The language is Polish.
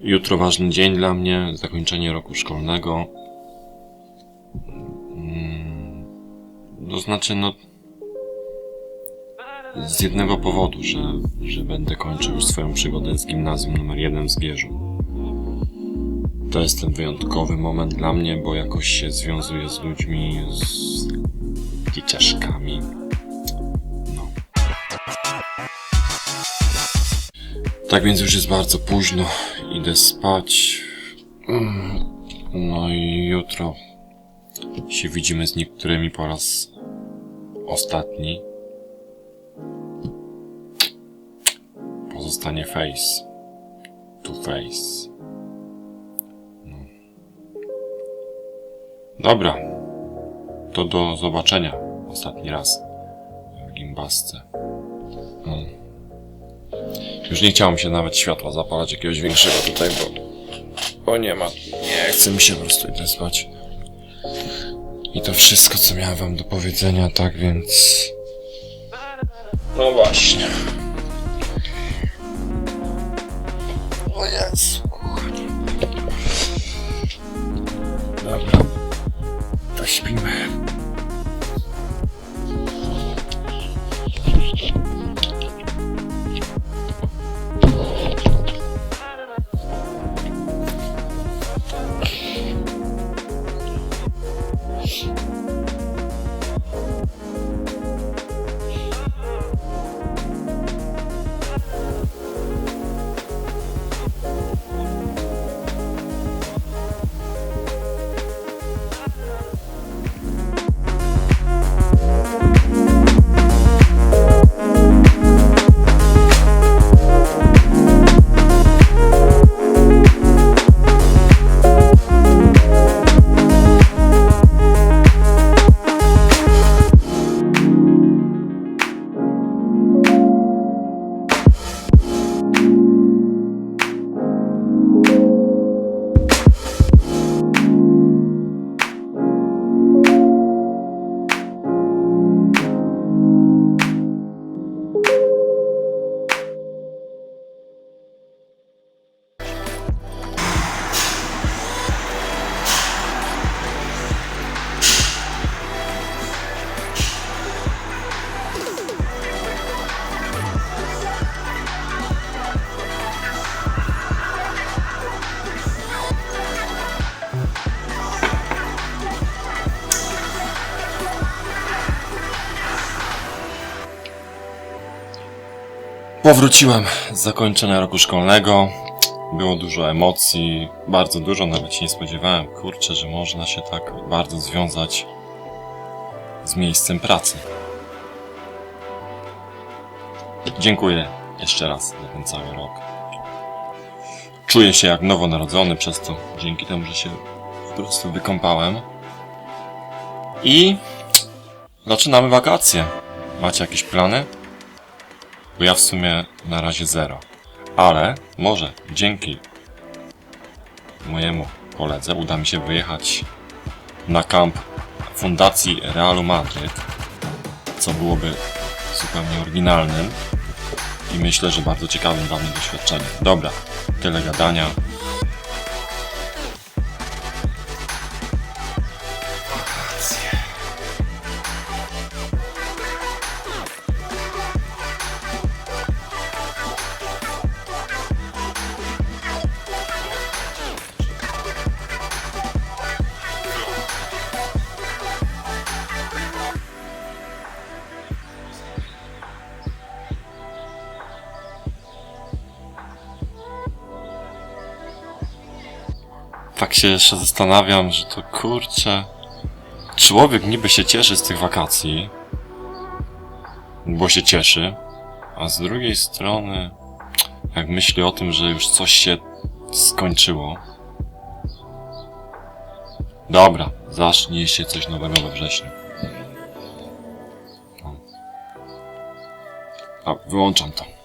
Jutro ważny dzień dla mnie, zakończenie roku szkolnego. Mm, To znaczy, no. Z jednego powodu, że, że będę kończył swoją przygodę z gimnazjum numer 1 w Zgierzu. To jest ten wyjątkowy moment dla mnie, bo jakoś się związuje z ludźmi, z dzieciaszkami. No. Tak więc już jest bardzo późno. Idę spać. Mm, No i jutro się widzimy z niektórymi po raz ostatni. Pozostanie face to face. No. Dobra. To do zobaczenia ostatni raz w gimbasce. Mm. Już nie chciało mi się nawet światła zapalać jakiegoś większego tutaj, bo, bo nie ma. Nie chce mi się po prostu idę spać. I to wszystko, co miałem wam do powiedzenia, tak więc... No właśnie. O Jezu, Powróciłem z zakończenia roku szkolnego. Było dużo emocji, bardzo dużo, nawet się nie spodziewałem, kurczę, że można się tak bardzo związać z miejscem pracy. Dziękuję jeszcze raz za ten cały rok. Czuję się jak nowonarodzony przez to, dzięki temu, że się po prostu wykąpałem. I zaczynamy wakacje. Macie jakieś plany? Bo ja w sumie na razie zero. Ale może dzięki mojemu koledze uda mi się wyjechać na kamp Fundacji Realu Madryt, co byłoby zupełnie oryginalnym i myślę, że bardzo ciekawym dla mnie doświadczeniem. Dobra, tyle gadania. Tak się jeszcze zastanawiam, że to kurczę. Człowiek niby się cieszy z tych wakacji, bo się cieszy, a z drugiej strony, jak myśli o tym, że już coś się skończyło. Dobra, zacznie się coś nowego we wrześniu. No. A, wyłączam to.